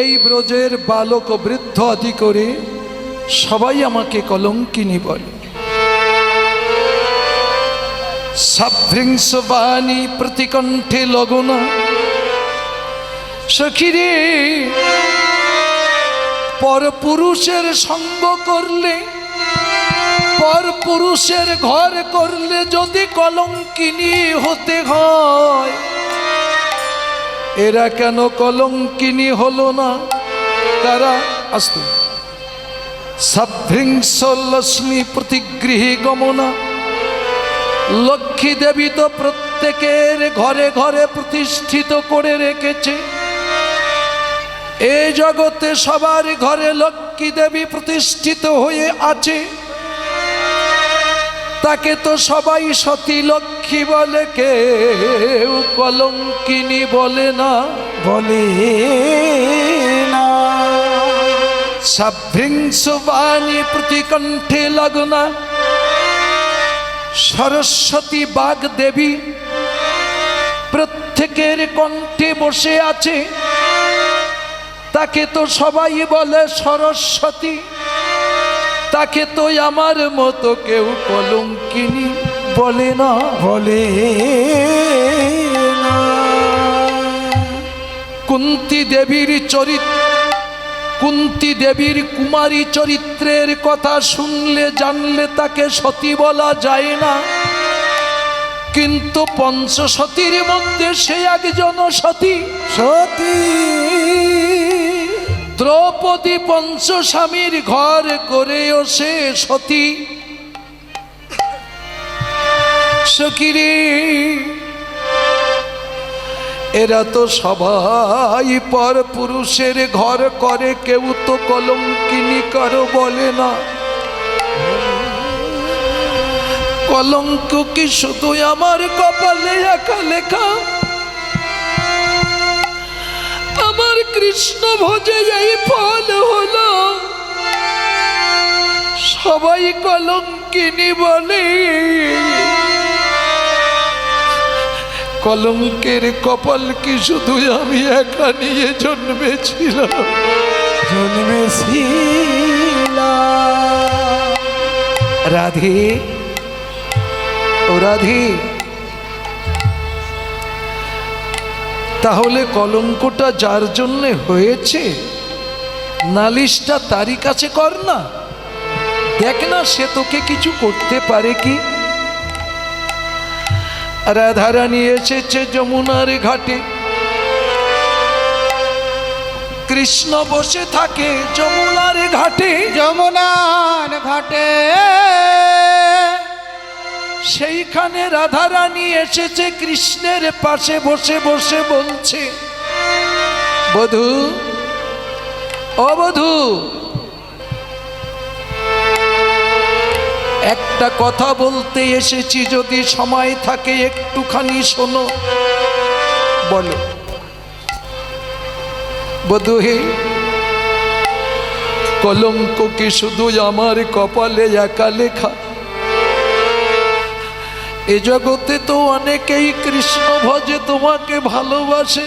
এই ব্রজের বালক বৃদ্ধ আদি করে সবাই আমাকে কলঙ্কিনী বলে। সাভ্রিংস বাণী প্রতিকণ্ঠে লগনা, সখিরে পর পুরুষের সঙ্গ করলে পর পুরুষের ঘর করলে যদি কলঙ্কিনী হতে হয়। এরা কেন কলঙ্কিনী হলো না? তারা আসতে। সাভ্রিংস লক্ষ্মী প্রতিগৃহী গমনা। লক্ষ্মী দেবী তো প্রত্যেকের ঘরে ঘরে প্রতিষ্ঠিত করে রেখেছে। এই জগতে সবার ঘরে লক্ষ্মী দেবী প্রতিষ্ঠিত হয়ে আছে। তাকে তো সবাই সতী লক্ষ্মী বলে কেউ কলঙ্কিনী বলে না। বলে না। সাভ্রিংস বাণী প্রতিকণ্ঠে লগনা। সরস্বতী বাগ দেবী প্রত্যেকের কণ্ঠে বসে আছে। তাকে তো সবাই বলে সরস্বতী। তাকে তো আমার মতো কেউ কলঙ্কিনী বলে না। বলে কুন্তি দেবীর চরিত্র কুন্তি দেবীর কুমারী চরিত্রের কথা শুনলে জানলে তাকে সতী বলা যায় না। কিন্তু পঞ্চসতীর মধ্যে সে একজন সতী। সতী। দ্রৌপদী পঞ্চস্বামীর ঘর করেও সে সতী। সকিরে এরা তো সবাই পর পুরুষের ঘর করে, কেউ তো কলঙ্কিনী কারও বলে না। কলঙ্ক কি শুধু আমার কপালে একা লেখা? কৃষ্ণ ভোজে এই ফল হলো। সবাই কলঙ্কিনী বলে। কলঙ্কের কপাল কি শুধু আমি একা নিয়ে জন্মেছিলাম? জন্মেছিল রাধে, ও রাধে। তাহলে কলঙ্কটা যার জন্যে হয়েছে, নালিশটা তারই কাছে কর না। দেখ না সে তোকে কিছু করতে পারে কি। রাধারানী এসেছে যমুনার ঘাটে। কৃষ্ণ বসে থাকে যমুনার ঘাটে। যমুনার ঘাটে। সেইখানে রাধারানী এসেছে কৃষ্ণের পাশে বসে বসে বলছে, বধু অবধু একটা কথা বলতে এসেছি যদি সময় থাকে একটুখানি শোনো। বলো, বধু হে, কলঙ্ক কি শুধু আমার কপালে একা লেখা? এ জগতে তো অনেকেই কৃষ্ণ ভজে তোমাকে ভালোবাসে।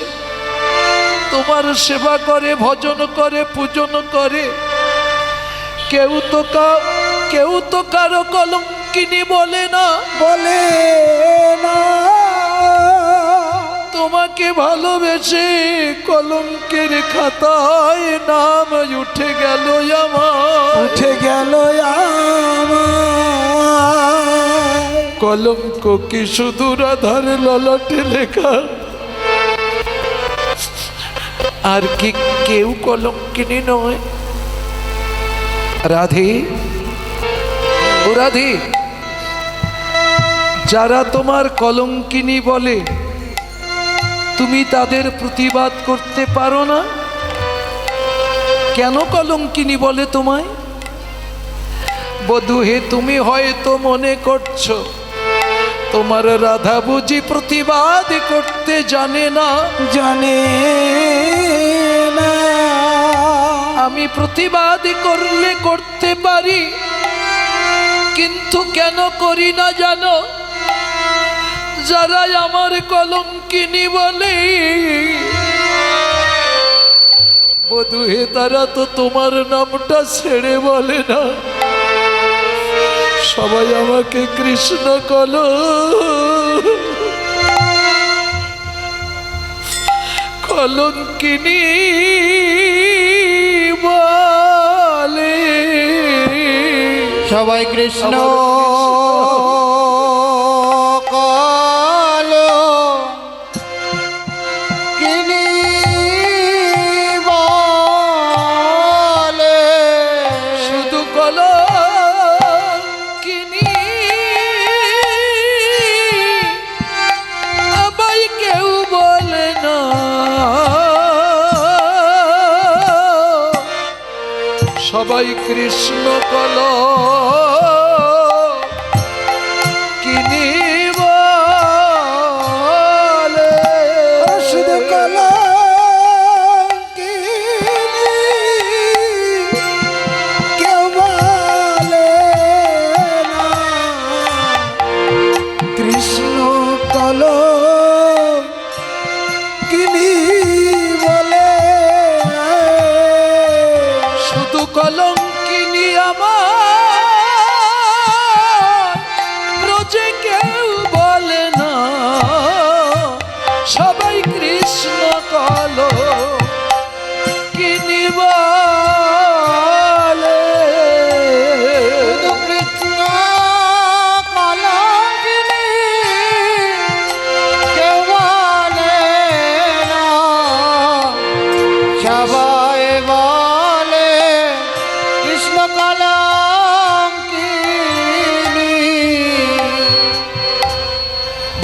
তোমার সেবা করে ভজন করে পূজন করে। কেউ তো কা- কেউ তো কারও কলঙ্কিনী বলে না। বলে না। তোমাকে ভালোবেসে কলঙ্কের খাতায় নাম উঠে গেল আমার। উঠে গেল আমার। কলঙ্ক কি শুধু রাধার ললটে লেখা? আর কি কেউ কলঙ্কিনী নয়? রাধে, ও রাধে, যারা তোমার কলঙ্কিনী বলে, তুমি তাদের প্রতিবাদ করতে পারো না? কেন কলঙ্কিনী বলে তোমায়? বধু হে, তুমি হয়তো মনে করছ তোমার রাধা বুঝি প্রতিবাদ করতে জানে না। জানে না। আমি প্রতিবাদ করলে করতে পারি কিন্তু কেন করি না জানো? যারা আমার কলম কিনি বলে বধু হে তারা তো তোমার নামটা ছেড়ে বলে না। সবাই আমাকে কৃষ্ণ কল কলঙ্কিনী বলে। সবাই কৃষ্ণ সবাই কৃষ্ণ কল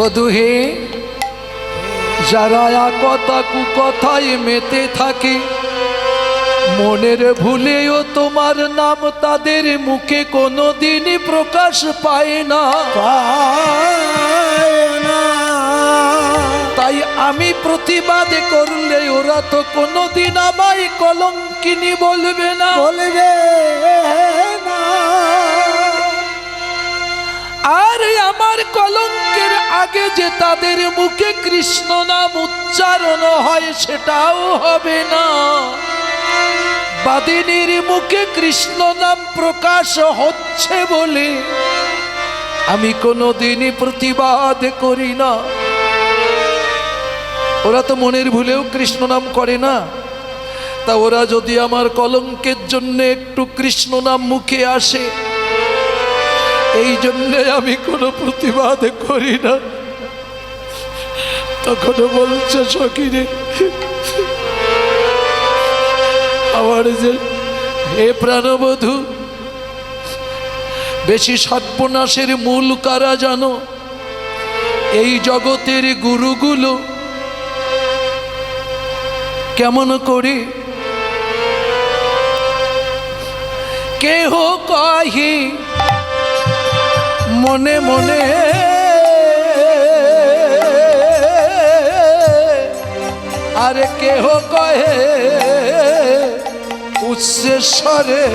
বধু হে যারা কথা কুকথায় মেতে থাকে মনের ভুলেও তোমার নাম তাদের মুখে কোনো দিনই প্রকাশ পায় না। তাই আমি প্রতিবাদ করলে ওরা তো কোনোদিন আমায় কলঙ্কিনী বলবে না। বলবে আর আমার কলঙ্কের আগে যে তাদের মুখে কৃষ্ণ নাম উচ্চারণ হয় সেটাও হবে না। বাদিনীর মুখে কৃষ্ণ নাম প্রকাশ হচ্ছে বলে আমি কোনোদিনই প্রতিবাদ করি না। ওরা তো মনের ভুলেও কৃষ্ণ নাম করে না। তা ওরা যদি আমার কলঙ্কের জন্য একটু কৃষ্ণ নাম মুখে আসে এই জন্যে আমি কোনো প্রতিবাদ করি না। তখন বলছে সকিরে আমার যে হে প্রাণবধূ, বেশি সর্বনাশের মূল কারা জানো? এই জগতের গুরুগুলো কেমন করে? কেহ কহি মনে মনে। আরে কেহ কহে উচ্চেশ্বরে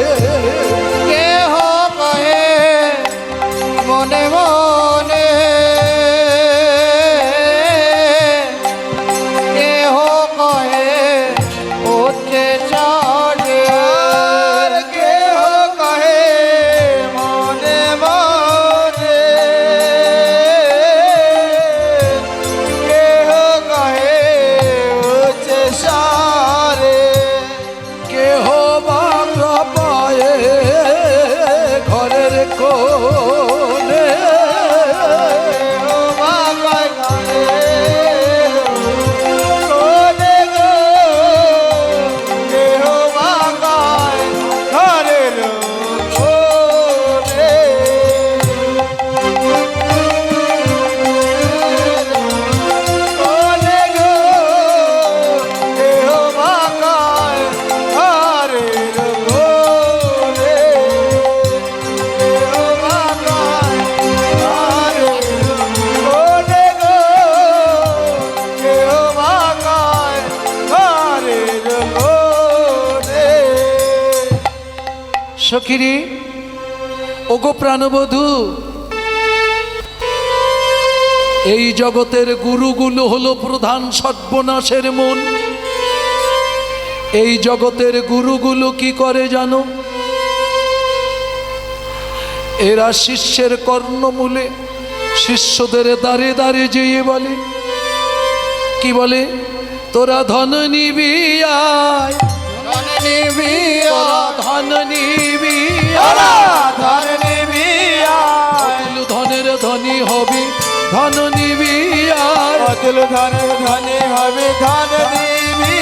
সখিরি, ওগো প্রাণবধূ, এই জগতের গুরুগুলো হলো প্রধান সর্বনাশের মূল এই জগতের গুরুগুলো কি করে জানো? এরা শিষ্যের কর্ণমূলে, শিষ্যদের দাঁড়ে দাঁড়ে যেয়ে বলে। কি বলে? তোরা ধন নিবি আয়। ধন নিবি ধন নিবি। ধন নিবি অতুল ধনের ধনী হবে ধন নিবি অতুল ধনের ধনী হবে ধন নিবি।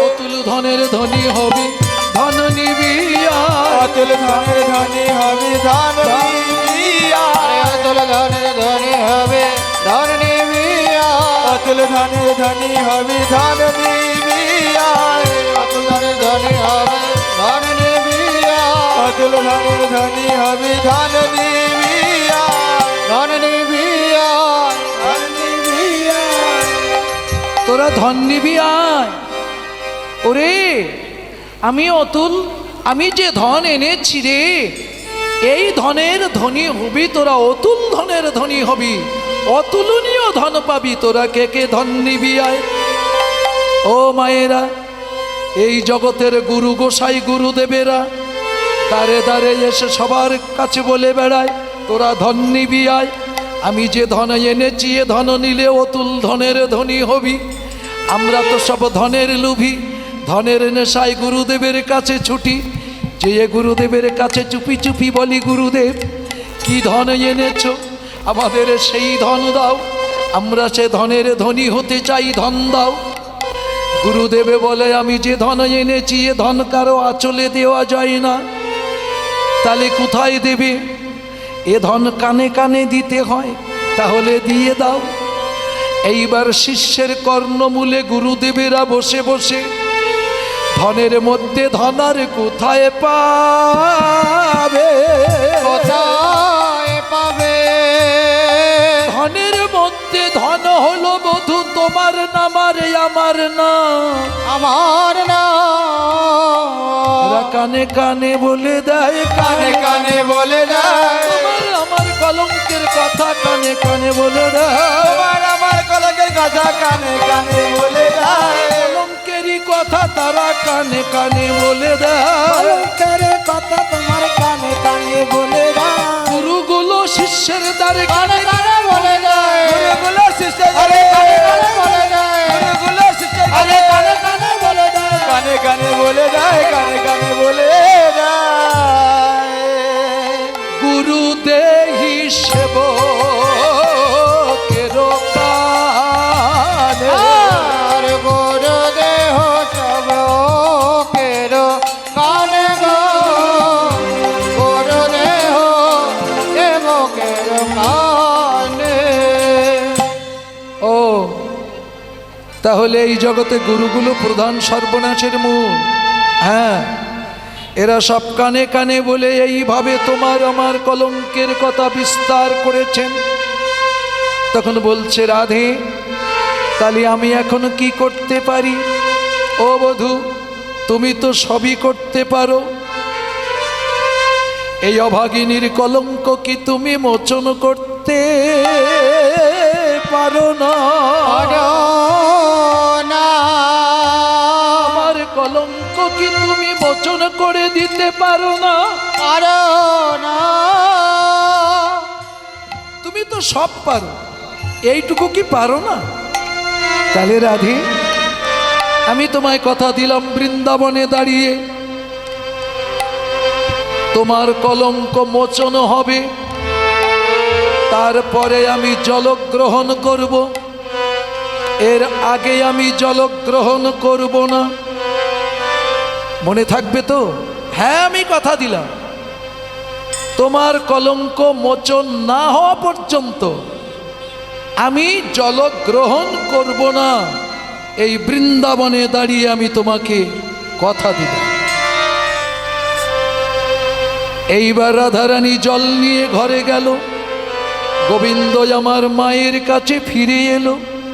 অতুল ধনের ধনী হবে ধন নিবি অতুল ধনের ধনী হবে ধন নিবি অতুল ধনের ধনী হবে ধন নিবি। অতুল ধনের ধনী হবে ধন নিবি ধনের ধনী হবে ধন নিবি আয়। অতুল ধনের ধনী হবে ধন নিবি আয়। ধন নিবি আয়। ধন নিবি আয়। তোরা ধন নিবি আয় ওরে আমি অতুল আমি যে ধন এনেছি রে এই ধনের ধনী হবি তোরা অতুল ধনের ধনী হবি অতুলনীয় ধন পাবি তোরা কে কে ধন নিবি আয় ও মায়েরা এই জগতের গুরু গোসাই গুরুদেবেরা দাঁড়ে দাঁড়ে এসে সবার কাছে বলে বেড়ায়, তোরা ধন নিবি আয়। আমি যে ধন এনেছি, এ ধন নিলে অতুল ধনের ধনী হবি। আমরা তো সব ধনের লুভি, ধনের নেশায় গুরুদেবের কাছে ছুটি। যে গুরুদেবের কাছে চুপি চুপি বলি, গুরুদেব, কি ধন এনেছ? আমাদের সেই ধন দাও। আমরা সে ধনের ধনী হতে চাই, ধন দাও। গুরুদেবে বলে, আমি যে ধন এনেছি, এ ধন কারও আচলে দেওয়া যায় না। তাহলে কোথায় দেবে? এ ধন কানে কানে দিতে হয়, তাহলে দিয়ে দাও। এইবার শিষ্যের কর্ণমূলে গুরুদেবেরা বসে বসে, ধনের মধ্যে ধনার কোথায় পাবে? কোথায় আমার না আমার না কানে কানে বলে দেয় কানে কানে বলে দেয়। আমার কলঙ্কের কথা কানে কানে বলে দেয়। আমার কলকের কথা কানে কানে বলে দেয়। কলঙ্কেরই কথা তারা কানে কানে বলে দেয়। কথা তোমার কানে কানে বলে দেয়। গুরুগুলো শিষ্যের দ্বারে কানে কানে কানে বলে যায় কানে কানে বলে যায়। গুরু দেহি সেব তাহলে এই জগতে গুরুগুলো প্রধান সর্বনাশের মূল। হ্যাঁ এরা সব কানে কানে বলে এইভাবে তোমার আমার কলঙ্কের কথা বিস্তার করেছেন। তখন বলছে, রাধে, তাহলে আমি এখন কি করতে পারি? ও বধূ, তুমি তো সবই করতে পারো। এই অভাগিনীর কলঙ্ক কি তুমি মোচন করতে? পারো না। আমার কলঙ্ক কি তুমি মোচন করে দিতে পারো না? পারো না। তুমি তো সব পারো। এইটুকু কি পারো না? তাহলে রাধে আমি তোমায় কথা দিলাম বৃন্দাবনে দাঁড়িয়ে। তোমার কলঙ্ক মোচন হবে। তারপরে আমি জলগ্রহণ করব। এর আগে আমি জলগ্রহণ করব না। মনে থাকবে তো? হ্যাঁ আমি কথা দিলাম। তোমার কলঙ্ক মোচন না হওয়া পর্যন্ত আমি জলগ্রহণ করব না। এই বৃন্দাবনে দাঁড়িয়ে আমি তোমাকে কথা দিলাম। এইবার রাধারানী জল নিয়ে ঘরে গেল। গোবিন্দ আমার মায়ের কাছে ফিরে এলো।